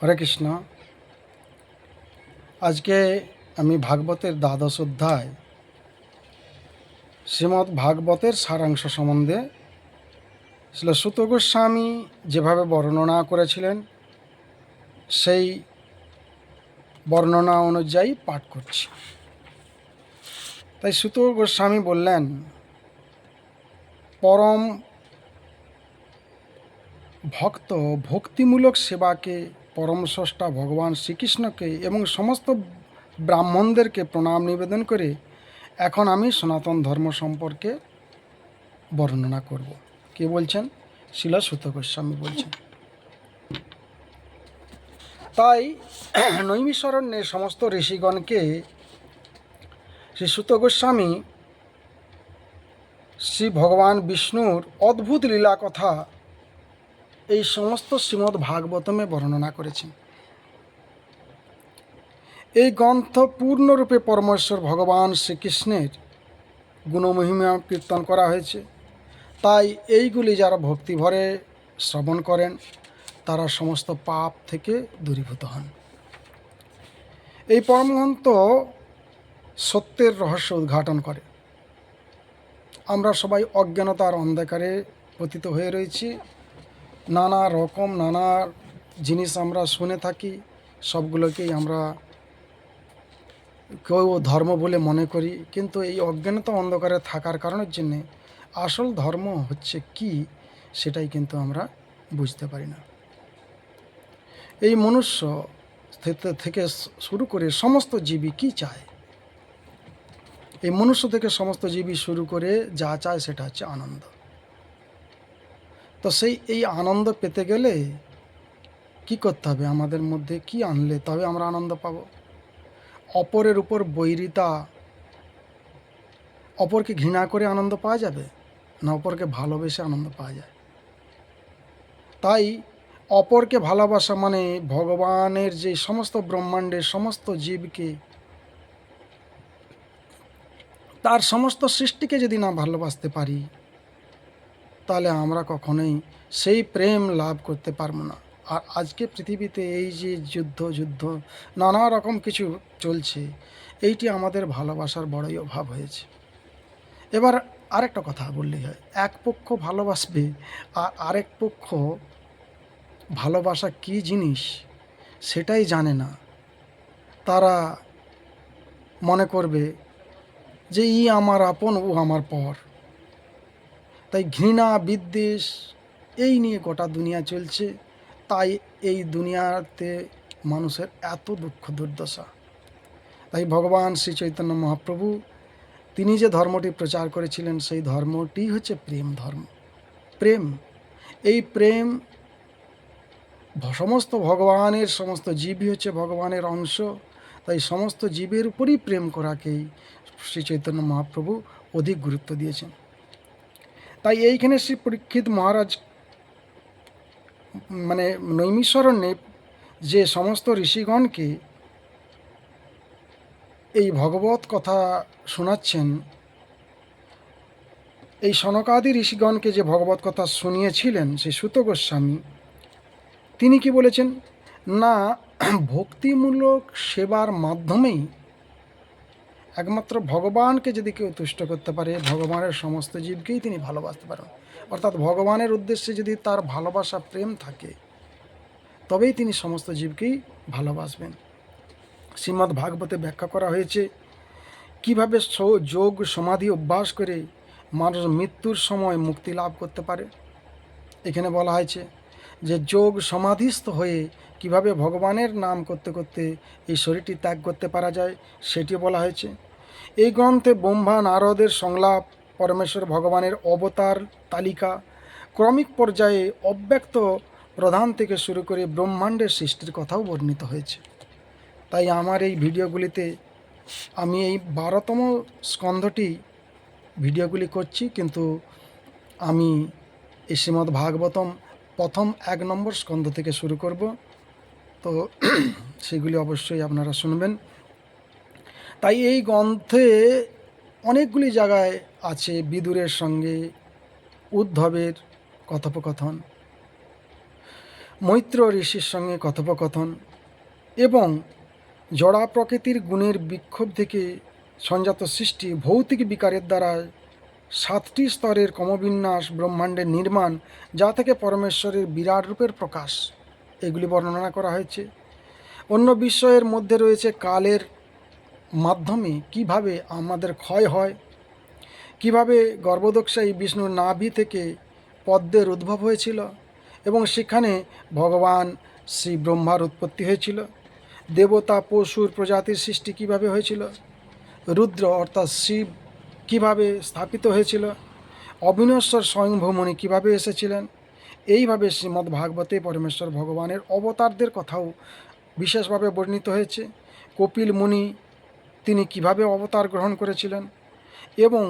হরে কৃষ্ণ। আজকে আমি ভাগবতের দ্বাদশ অধ্যায়, শ্রীমদ্ ভাগবতের সারাংশ সম্বন্ধে শিল সুত গোস্বামী যেভাবে বর্ণনা করেছিলেন, সেই বর্ণনা অনুযায়ী পাঠ করছি। তাই সুত গোস্বামী বললেন, পরম ভক্ত, ভক্তিমূলক সেবাকে পরম স্রষ্টা ভগবান শ্রীকৃষ্ণকে এবং সমস্ত ব্রাহ্মণদেরকে প্রণাম নিবেদন করে এখন আমি সনাতন ধর্ম সম্পর্কে বর্ণনা করব। কে বলছেন? শিল সুত গোস্বামী বলছেন। তাই নৈমিষরণ্যে সমস্ত ঋষিগণকে শ্রী সুত গোস্বামী শ্রী ভগবান বিষ্ণুর অদ্ভুত লীলা কথা এই সমস্ত শ্রীমদ্ ভাগবতমে বর্ণনা করেছেন। এই গ্রন্থ পূর্ণরূপে পরমেশ্বর ভগবান শ্রীকৃষ্ণের গুণমহিমা কীর্তন করা হয়েছে। তাই এইগুলি যারা ভক্তিভরে শ্রবণ করেন, তারা সমস্ত পাপ থেকে দূরীভূত হন। এই পরমহন্ত সত্যের রহস্য উদ্ঘাটন করে। আমরা সবাই অজ্ঞানতার অন্ধকারে পতিত হয়ে রয়েছি। নানা রকম নানা জিনিস আমরা শুনে থাকি, সবগুলোকেই আমরা কেউ ধর্ম বলে মনে করি, কিন্তু এই অজ্ঞানতা অন্ধকারে থাকার কারণের জন্যে আসল ধর্ম হচ্ছে কি সেটাই কিন্তু আমরা বুঝতে পারি না। এই মনুষ্য থেকে- শুরু করে সমস্ত জীবী কি চায়? এই মনুষ্য থেকে সমস্ত জীবী শুরু করে যা চায় সেটা হচ্ছে আনন্দ। তো সেই, এই আনন্দ পেতে গেলে কি করতে হবে? আমাদের মধ্যে কি আনলে তবে আমরা আনন্দ পাব। অপরের উপর বৈরিতা, অপরকে ঘৃণা করে আনন্দ পাওয়া যাবে না অপরকে ভালোবেসে আনন্দ পাওয়া যায়? তাই অপরকে ভালোবাসা মানে ভগবানের যে সমস্ত ব্রহ্মাণ্ডের সমস্ত জীবকে, তার সমস্ত সৃষ্টিকে যদি না ভালোবাসতে পারি তাহলে আমরা কখনোই সেই প্রেম লাভ করতে পারব না। আর আজকে পৃথিবীতে এই যে যুদ্ধ যুদ্ধ, নানা রকম কিছু চলছে, এইটি আমাদের ভালোবাসার বড়ই অভাব হয়েছে। এবার আরেকটা কথা বললেই হয়, এক পক্ষ ভালোবাসবে আর আরেক পক্ষ ভালোবাসা কী জিনিস সেটাই জানে না। তারা মনে করবে যে, ই আমার আপন, ও আমার পর। তাই ঘৃণা, বিদ্বেষ, এই নিয়ে গোটা দুনিয়া চলছে। তাই এই দুনিয়াতে মানুষের এত দুঃখ, দুর্দশা। তাই ভগবান শ্রী চৈতন্য মহাপ্রভু, তিনি যে ধর্মটি প্রচার করেছিলেন, সেই ধর্মটি হচ্ছে প্রেম ধর্ম। প্রেম। এই প্রেম সমস্ত ভগবানের, সমস্ত জীবই হচ্ছে ভগবানের অংশ। তাই সমস্ত জীবের উপরই প্রেম করাকেই শ্রী চৈতন্য মহাপ্রভু অধিক গুরুত্ব দিয়েছেন। তাই এইখানে শ্রী পরীক্ষিত মহারাজ মানে নৈমিষরণ্যে যে সমস্ত ঋষিগণকে এই ভগবত কথা শোনাচ্ছেন, এই সনকাদি ঋষিগণকে যে ভগবত কথা শুনিয়েছিলেন সেই সুত গোস্বামী, তিনি কি বলেছেন? না, ভক্তিমূলক সেবার মাধ্যমেই একমাত্র ভগবানকে যদি কেউ তুষ্ট করতে পারে, ভগবানের সমস্ত জীবকেই তিনি ভালোবাসতে পারেন। অর্থাৎ ভগবানের উদ্দেশ্যে যদি তার ভালোবাসা, প্রেম থাকে, তবেই তিনি সমস্ত জীবকেই ভালোবাসবেন। শ্রীমদ্ ভাগবতে ব্যাখ্যা করা হয়েছে, কীভাবে যোগ সমাধি অভ্যাস করে মানুষ মৃত্যুর সময় মুক্তি লাভ করতে পারে? এখানে বলা হয়েছে যে যোগ সমাধিস্থ হয়ে কীভাবে ভগবানের নাম করতে করতে এই শরীরটি ত্যাগ করতে পারা যায় সেটি বলা হয়েছে। এই গ্রন্থে ব্রহ্মা নারদের সংলাপ, পরমেশ্বর ভগবানের অবতার তালিকা ক্রমিক পর্যায়ে অব্যক্ত প্রধান থেকে শুরু করে ব্রহ্মাণ্ডের সৃষ্টির কথাও বর্ণিত হয়েছে। তাই আমার এই ভিডিওগুলিতে আমি এই বারোতম স্কন্ধটি ভিডিওগুলি করছি, কিন্তু আমি এই শ্রীমদ্ ভাগবতম প্রথম এক নম্বর স্কন্ধ থেকে শুরু করব। তো, সেগুলি অবশ্যই আপনারা শুনবেন। তাই এই গ্রন্থে অনেকগুলি জায়গায় আছে বিদুরের সঙ্গে উদ্ধবের কথোপকথন, মৈত্র ঋষির সঙ্গে কথোপকথন এবং জড়া প্রকৃতির গুণের বিক্ষোভ থেকে সংজাত সৃষ্টি ভৌতিক বিকারের দ্বারা সাতটি স্তরের ক্রমবিন্যাস ব্রহ্মাণ্ডের নির্মাণ, যা থেকে পরমেশ্বরের বিরাট রূপের প্রকাশ। এগুলি বর্ণনা করা হয়েছে। অন্য বিষয়ের মধ্যে রয়েছে কালের মাধ্যমে কীভাবে আমাদের ক্ষয় হয়? কীভাবে গর্ভদক্ষায়ী বিষ্ণুর নাভি থেকে পদ্মের উদ্ভব হয়েছিল? এবং সেখানে ভগবান শ্রী ব্রহ্মার উৎপত্তি হয়েছিল? দেবতা, পশুর প্রজাতির সৃষ্টি কীভাবে হয়েছিল? রুদ্র অর্থাৎ শিব কীভাবে স্থাপিত হয়েছিল? অবিনশ্বর স্বয়ংভৌমণি কীভাবে এসেছিলেন? এইভাবে শ্রীমদ্ ভাগবতে পরমেশ্বর ভগবানের অবতারদের কথাও বিশেষভাবে বর্ণিত হয়েছে। কপিল মুনি তিনি কীভাবে অবতার গ্রহণ করেছিলেন? এবং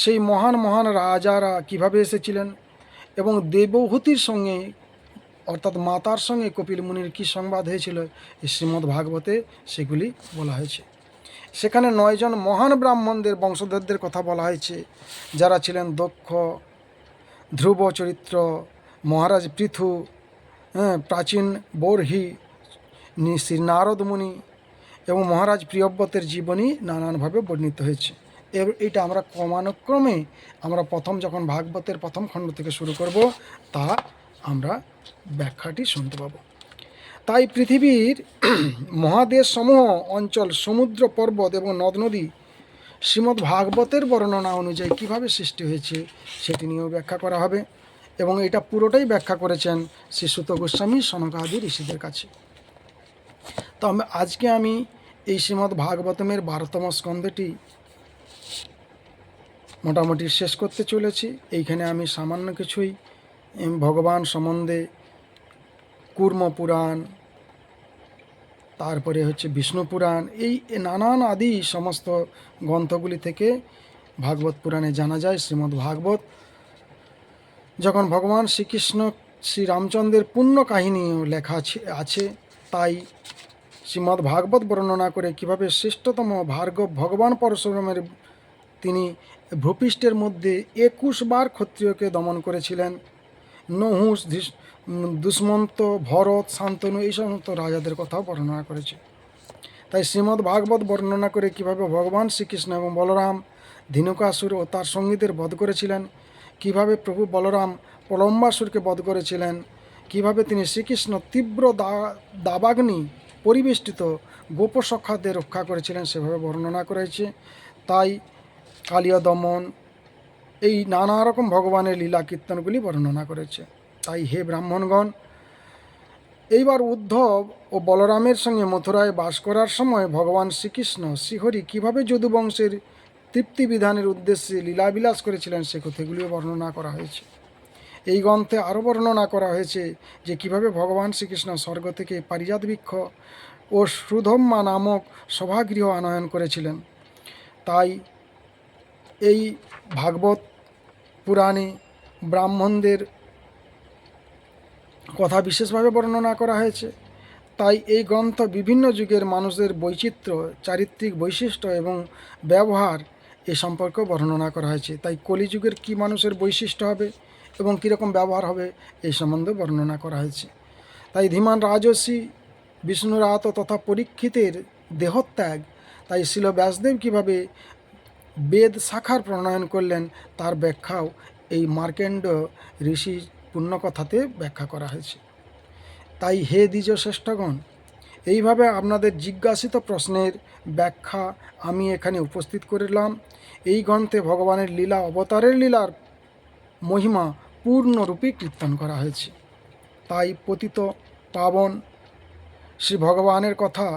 সেই মহান মহান রাজারা কীভাবে এসেছিলেন? এবং দেবহূতির সঙ্গে অর্থাৎ মাতার সঙ্গে কপিল মুনির কী সংবাদ হয়েছিল? এই শ্রীমদ্ ভাগবতে সেগুলি বলা হয়েছে। সেখানে নয়জন মহান ব্রাহ্মণদের বংশধরদের কথা বলা হয়েছে। যারা ছিলেন দক্ষ ধ্রুব চরিত্র মহারাজ পৃথু হ্যাঁ, প্রাচীন বর্হি শ্রী নারদ মুনি এবং মহারাজ প্রিয়ব্রতের জীবনী নানানভাবে বর্ণিত হয়েছে। এর, এটা আমরা ক্রমানুক্রমে আমরা প্রথম যখন ভাগবতের প্রথম খণ্ড থেকে শুরু করব, তা আমরা ব্যাখ্যাটি শুনতে পাব। তাই পৃথিবীর মহাদেশ সমূহ অঞ্চল, সমুদ্র, পর্বত এবং নদ নদী শ্রীমদ্ ভাগবতের বর্ণনা অনুযায়ী কীভাবে সৃষ্টি হয়েছে সেটি নিয়েও ব্যাখ্যা করা হবে। এবং এটা পুরোটাই ব্যাখ্যা করেছেন শ্রী সুত গোস্বামী সনকাদি ঋষিদের কাছে। তো আমি, আজকে আমি এই শ্রীমদ্ ভাগবতমের বারোতম স্কন্ধটি মোটামুটি শেষ করতে চলেছি। এইখানে আমি সামান্য কিছুই ভগবান সম্বন্ধে কুর্ম পুরাণ, তারপরে হচ্ছে বিষ্ণু পুরাণ, এই নানান আদি সমস্ত গ্রন্থগুলি থেকে ভাগবত পুরাণে জানা যায় শ্রীমদ্ ভাগবত। যখন ভগবান শ্রীকৃষ্ণ শ্রী রামচন্দ্রের পূর্ণ কাহিনীও লেখা আছে, তাই শ্রীমদ্ ভাগবত বর্ণনা করে কীভাবে শ্রেষ্ঠতম ভার্গব ভগবান পরশুরামের তিনি ভূপৃষ্ঠের মধ্যে একুশ বার ক্ষত্রিয়কে দমন করেছিলেন। নহুস দুষ্মন্ত, ভরত, শান্তনু এই সমস্ত রাজাদের কথাও বর্ণনা করেছে। তাই শ্রীমদ্ ভাগবত বর্ণনা করে কীভাবে ভগবান শ্রীকৃষ্ণ এবং বলরাম ধীনকাসুর ও তার সঙ্গীদের বধ করেছিলেন, কীভাবে প্রভু বলরাম পলম্বাসুরকে বধ করেছিলেন, কীভাবে তিনি শ্রীকৃষ্ণ তীব্র দাবাগ্নি পরিবেষ্টিত গোপসখাদের রক্ষা করেছিলেন সেভাবে বর্ণনা করেছে। তাই কালিয়া দমন এই নানা রকম ভগবানের লীলা কীর্তনগুলি বর্ণনা করেছে। তাই হে ব্রাহ্মণগণ, এইবার উদ্ধব ও বলরামের সঙ্গে মথুরায় বাস করার সময় ভগবান শ্রীকৃষ্ণ শ্রীহরি কীভাবে যদুবংশের তৃপ্তি বিধানের উদ্দেশ্যে লীলাবিলাস করেছিলেন সে কথাগুলিও বর্ণনা করা হয়েছে। এই গ্রন্থে আরও বর্ণনা করা হয়েছে যে কীভাবে ভগবান শ্রীকৃষ্ণ স্বর্গ থেকে পারিজাত বৃক্ষ ও সুধম্মা নামক সভাগৃহ আনয়ন করেছিলেন। তাই এই ভাগবত পুরাণে ব্রাহ্মণদের কথা বিশেষভাবে বর্ণনা করা হয়েছে। তাই এই গ্রন্থ বিভিন্ন যুগের মানুষদের বৈচিত্র্য, চারিত্রিক বৈশিষ্ট্য এবং ব্যবহার এ সম্পর্কে বর্ণনা করা হয়েছে। তাই কলিযুগের কী মানুষের বৈশিষ্ট্য হবে? এবং কীরকম ব্যবহার হবে এই সম্বন্ধে বর্ণনা করা হয়েছে। তাই ধীমান রাজস্বী বিষ্ণুরাত তথা পরীক্ষিতের দেহত্যাগ, তাই শিল ব্যাসদেব কীভাবে বেদ শাখার প্রণয়ন করলেন তার ব্যাখ্যাও এই মার্কেন্ড ঋষি পুণ্যকথাতে ব্যাখ্যা করা হয়েছে। তাই হে দ্বিজ শ্রেষ্ঠগণ এইভাবে আপনাদের জিজ্ঞাসিত প্রশ্নের ব্যাখ্যা আমি এখানে উপস্থিত করলাম। এই গ্রন্থে ভগবানের লীলা, অবতারের লীলার মহিমা পূর্ণরূপে কীর্তন করা হয়েছে। তাই পতিত পাবন শ্রী ভগবানের কথা,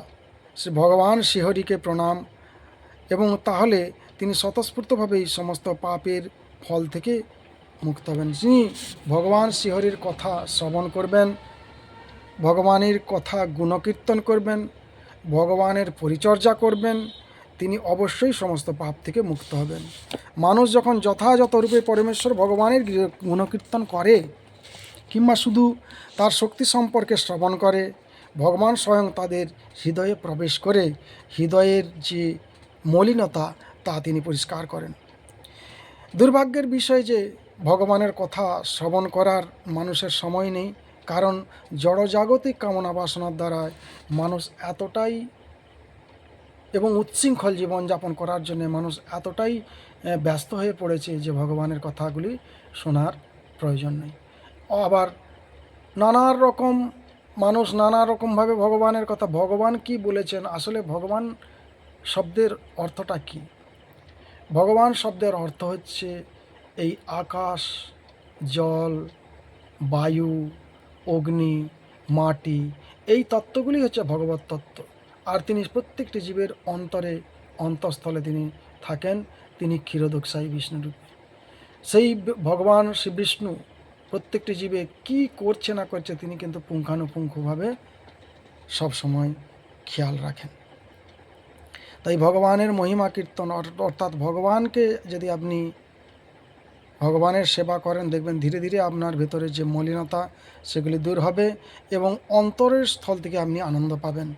শ্রী ভগবান শ্রীহরিকে প্রণাম এবং তাহলে তিনি স্বতঃস্ফূর্তভাবে এই সমস্ত পাপের ফল থেকে মুক্ত হবেন। যিনি ভগবান শ্রীহরির কথা শ্রবণ করবেন, ভগবানের কথা গুণকীর্তন করবেন, ভগবানের পরিচর্যা করবেন তিনি অবশ্যই সমস্ত পাপ থেকে মুক্ত হবেন। মানুষ যখন যথাযথ রূপে পরমেশ্বর ভগবানের গুণকীর্তন করে, কিংবা শুধু তার শক্তি সম্পর্কে শ্রবণ করে, ভগবান স্বয়ং তাদের হৃদয়ে প্রবেশ করে, হৃদয়ের যে মলিনতা, তা তিনি পরিষ্কার করেন। দুর্ভাগ্যের বিষয় যে, ভগবানের কথা শ্রবণ করার মানুষের সময় নেই, কারণ জড়জাগতিক কামনা বাসনার দ্বারা মানুষ এতটাই এবং উচ্ছৃঙ্খল জীবনযাপন করার জন্য মানুষ এতটাই ব্যস্ত হয়ে পড়েছে যে ভগবানের কথাগুলি শোনার প্রয়োজন নেই। আবার নানা রকম মানুষ নানা রকমভাবে ভগবানের কথা, ভগবান কি বলেছেন? আসলে ভগবান শব্দের অর্থটা কি? ভগবান শব্দের অর্থ হচ্ছে এই আকাশ, জল, বায়ু, অগ্নি, মাটি, এই তত্ত্বগুলি হচ্ছে ভগবত তত্ত্ব। আর তিনি প্রত্যেকটি জীবের অন্তরে, অন্তঃস্থলে তিনি থাকেন। তিনি ক্ষীরোদকসাই বিষ্ণুরূপে। সেই ভগবান শ্রী বিষ্ণু প্রত্যেকটি জীবে কি করছে না করছে তিনি কিন্তু পুঙ্খানুপুঙ্খভাবে সবসময় খেয়াল রাখেন। তাই ভগবানের মহিমা কীর্তন অর- অর্থাৎ ভগবানকে যদি আপনি ভগবানের সেবা করেন, দেখবেন ধীরে ধীরে আপনার ভেতরে যে মলিনতা, সেগুলি দূর হবে এবং অন্তরের স্থল থেকে আপনি আনন্দ পাবেন।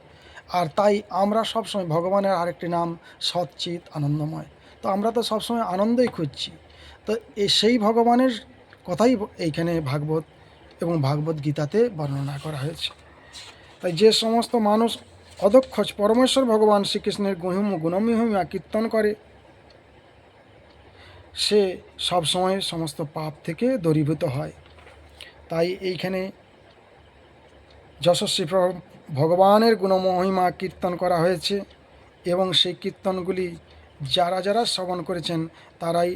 আর তাই আমরা সবসময় ভগবানের আরেকটি নাম সচ্চিত আনন্দময়। তো আমরা তো সবসময় আনন্দই খুঁজছি। তো সেই ভগবানের কথাই এইখানে ভাগবত এবং ভাগবত গীতাতে বর্ণনা করা হয়েছে। তাই যে সমস্ত মানুষ অদক্ষ, পরমেশ্বর ভগবান শ্রীকৃষ্ণের গহিম গুণমিহিমা কীর্তন করে, সে সবসময় সমস্ত পাপ থেকে দূরীভূত হয়। তাই এইখানে যশস্বী ভগবানের গুণমহিমা কীর্তন করা হয়েছে এবং সেই কীর্তনগুলি যারা যারা শ্রবণ করেছেন তারাই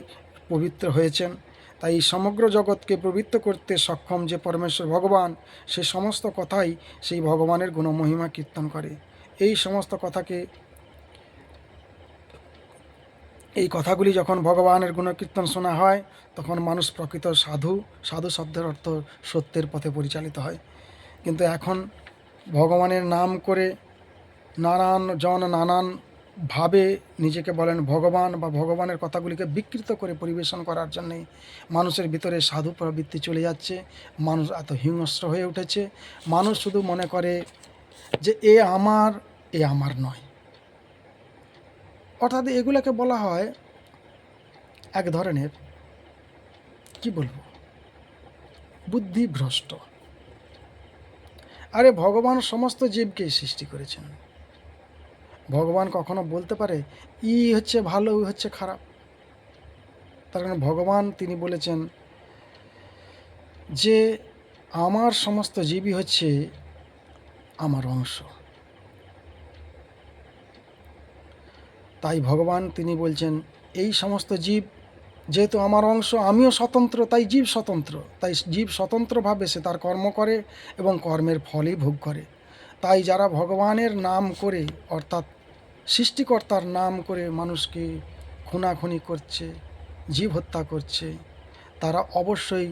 পবিত্র হয়েছেন। তাই সমগ্র জগৎকে পবিত্র করতে সক্ষম যে পরমেশ্বর ভগবান, সে সমস্ত কথাই সেই ভগবানের গুণমহিমা কীর্তন করে। এই সমস্ত কথাকে, এই কথাগুলি যখন ভগবানের গুণকীর্তন শোনা হয়, তখন মানুষ প্রকৃত সাধু সাধু শব্দের অর্থ সত্যের পথে পরিচালিত হয়। কিন্তু এখন ভগবানের নাম করে নানান জন নানান ভাবে নিজেকে বলেন ভগবান বা ভগবানের কথাগুলিকে বিকৃত করে পরিবেশন করার জন্যে মানুষের ভিতরে সাধু প্রবৃত্তি চলে যাচ্ছে। মানুষ এত হিংস্র হয়ে উঠেছে। মানুষ শুধু মনে করে যে এ আমার এ আমার নয়। অর্থাৎ এগুলোকে বলা হয় এক ধরনের, কি বলব, বুদ্ধিভ্রষ্ট। আরে ভগবান সমস্ত জীবকেই সৃষ্টি করেছেন। ভগবান কখনো বলতে পারে, ই হচ্ছে ভালো ই হচ্ছে খারাপ। তার কারণ ভগবান তিনি বলেছেন যে, আমার সমস্ত জীবই হচ্ছে আমার অংশ। তাই ভগবান তিনি বলছেন, এই সমস্ত জীব যেহেতু আমার অংশ, আমিও স্বতন্ত্র, তাই জীব স্বতন্ত্র। তাই জীব স্বতন্ত্রভাবে সে তার কর্ম করে এবং কর্মের ফলই ভোগ করে। তাই যারা ভগবানের নাম করে, অর্থাৎ সৃষ্টিকর্তার নাম করে মানুষকে খুনাখুনি করছে, জীব হত্যা করছে, তারা অবশ্যই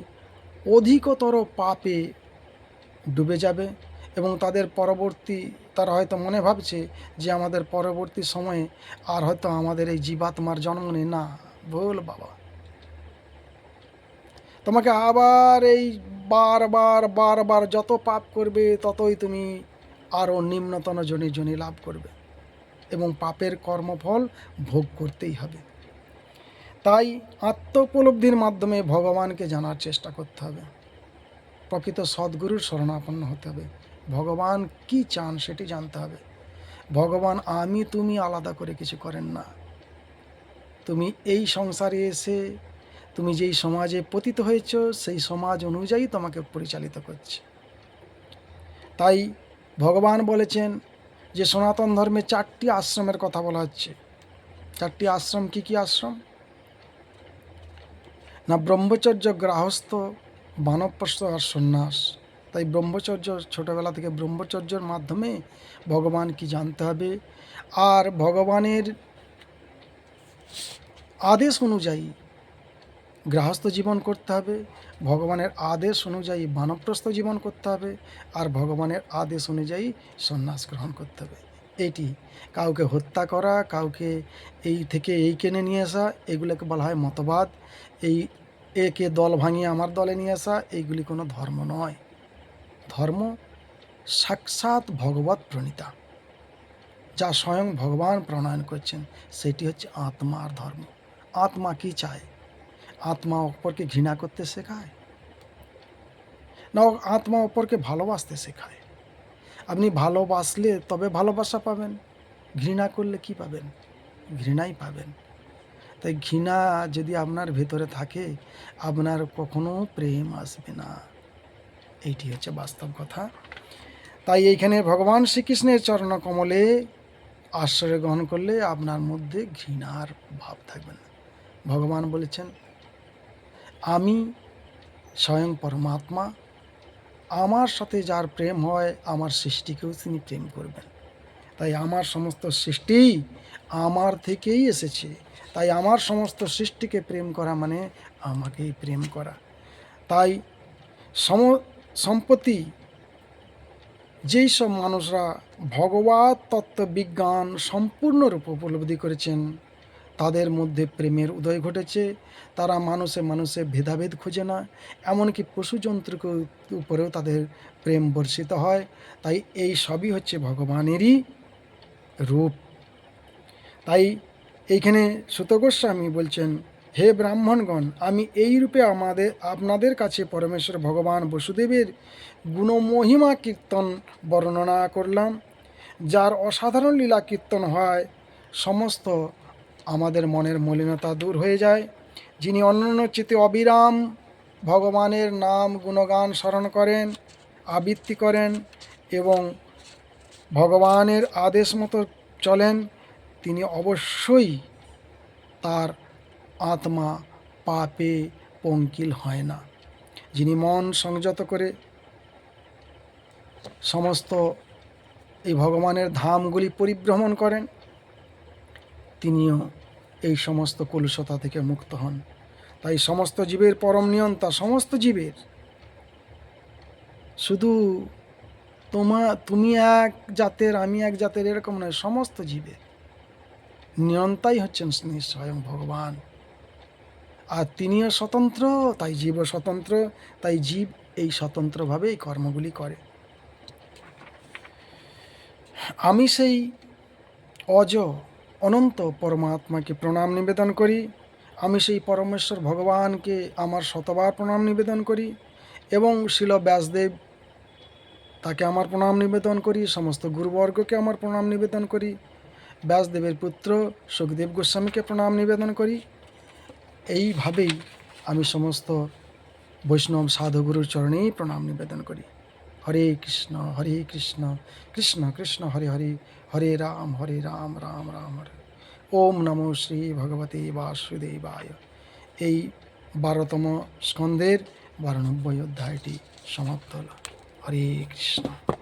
অধিকতর পাপে ডুবে যাবে এবং তাদের পরবর্তী, তারা হয়তো মনে ভাবছে যে আমাদের পরবর্তী সময়ে আর হয়তো আমাদের এই জীবাত্মার জন্ম নেই না। ভুল বাবা। তোমাকে আবার এই বারবার বারবার যত পাপ করবে, ততই তুমি আরও নিম্নতন জনে জনে লাভ করবে এবং পাপের কর্মফল ভোগ করতেই হবে। তাই আত্মোপলব্ধির মাধ্যমে ভগবানকে জানার চেষ্টা করতে হবে। প্রকৃত সদ্গুরুর শরণাপন্ন হতে হবে। ভগবান কি চান সেটি জানতে হবে। ভগবান, আমি, তুমি আলাদা করে কিছু করেন না। তুমি এই সংসারে এসে তুমি যেই সমাজে পতিত হয়েছ, সেই সমাজ অনুযায়ী তোমাকে পরিচালিত করছে। তাই ভগবান বলেছেন যে, সনাতন ধর্মে চারটি আশ্রমের কথা বলা হচ্ছে। চারটি আশ্রম কি কি আশ্রম? না, ব্রহ্মচর্য গ্রাহস্থ বানপ্রস্থ আর সন্ন্যাস। তাই ব্রহ্মচর্য ছোটোবেলা থেকে ব্রহ্মচর্যর মাধ্যমে ভগবান কি জানতে হবে? আর ভগবানের আদেশ অনুযায়ী গৃহস্থ জীবন করতে হবে, ভগবানের আদেশ অনুযায়ী বানপ্রস্থ জীবন করতে হবে, আর ভগবানের আদেশ অনুযায়ী সন্ন্যাস গ্রহণ করতে হবে। এটি কাউকে হত্যা করা, কাউকে এই থেকে এই কেনে নিয়ে আসা, এগুলোকে বলা হয় মতবাদ। এই একে দল ভাঙিয়ে আমার দলে নিয়ে আসা, এইগুলি কোনো ধর্ম নয়। ধর্ম সাক্ষাৎ ভগবত প্রণীতা, যা স্বয়ং ভগবান প্রণয়ন করছেন। সেটি হচ্ছে আত্মার ধর্ম। আত্মা কি চায়? আত্মা অপরকে ঘৃণা করতে শেখায়। না, আত্মা অপরকে ভালোবাসতে শেখায়। আপনি ভালোবাসলে তবে ভালোবাসা পাবেন। ঘৃণা করলে কি পাবেন? ঘৃণাই পাবেন। তাই ঘৃণা যদি আপনার ভেতরে থাকে, আপনার কখনো প্রেম আসবে না। এইটি হচ্ছে বাস্তব কথা। তাই এইখানে ভগবান শ্রীকৃষ্ণের চরণ কমলে আশ্রয় গ্রহণ করলে আপনার মধ্যে ঘৃণার ভাব থাকবে না। ভগবান বলেছেন আমি স্বয়ং পরমাত্মা। আমার সাথে যার প্রেম হয়, আমার সৃষ্টিকেও তিনি প্রেম করবেন। তাই আমার সমস্ত সৃষ্টি আমার থেকেই এসেছে। তাই আমার সমস্ত সৃষ্টিকে প্রেম করা মানে আমাকেই প্রেম করা। তাই সম, সম্পত্তি যেই সব মানুষরা ভগবত তত্ত্ববিজ্ঞান সম্পূর্ণরূপে উপলব্ধি করেছেন তাদের মধ্যে প্রেমের উদয় ঘটেছে। তারা মানুষে মানুষে ভেদাভেদ খোঁজে না। এমনকি পশু জন্তুকে উপরেও তাদের প্রেম বর্ষিত হয়। তাই এই সবই হচ্ছে ভগবানেরই রূপ। তাই এইখানে সুত গোস্বামী বলছেন, হে ব্রাহ্মণগণ, আমি এই রূপে আমাদের, আপনাদের কাছে পরমেশ্বর ভগবান বসুদেবের গুণমহিমা কীর্তন বর্ণনা করলাম। যার অসাধারণ লীলা কীর্তন হয়, সমস্ত আমাদের মনের মলিনতা দূর হয়ে যায়। যিনি অন্যান্য চিতে অবিরাম, ভগবানের নাম গুণগান স্মরণ করেন, আবৃত্তি করেন এবং ভগবানের আদেশ মতো চলেন, তিনি অবশ্যই তার আত্মা পাপে পঙ্কিল হয় না। যিনি মন সংযত করে সমস্ত এই ভগবানের ধামগুলি পরিভ্রমণ করেন, তিনিও এই সমস্ত কলুষতা থেকে মুক্ত হন। তাই সমস্ত জীবের পরম নিয়ন্তা সমস্ত জীবের। শুধু তোমা, তুমি এক জাতের, আমি এক জাতের এরকম নয়, সমস্ত জীবের। নিয়ন্তাই হচ্ছেন স্বয়ং ভগবান। আর তিনিও স্বতন্ত্র, তাই জীবও স্বতন্ত্র, তাই জীব এই স্বতন্ত্রভাবে এই কর্মগুলি করে। আমি সেই অজ অনন্ত পরমাত্মাকে প্রণাম নিবেদন করি। আমি সেই পরমেশ্বর ভগবানকে আমার শতবার প্রণাম নিবেদন করি এবং শিল ব্যাসদেব তাকে আমার প্রণাম নিবেদন করি, সমস্ত গুরুবর্গকে আমার প্রণাম নিবেদন করি, ব্যাসদেবের পুত্র সুখদেব গোস্বামীকে প্রণাম নিবেদন করি। এইভাবেই আমি সমস্ত বৈষ্ণব সাধুগুরুর চরণেই প্রণাম নিবেদন করি। হরে কৃষ্ণ হরে কৃষ্ণ কৃষ্ণ কৃষ্ণ, হরে হরে হরে রাম হরে রাম রাম রাম, হরে। ওম নমো শ্রী ভগবতী বাসুদেবায়। এই বারোতম স্কন্ধের বারানব্বই অধ্যায়টি সমাপ্ত হল। হরে কৃষ্ণ।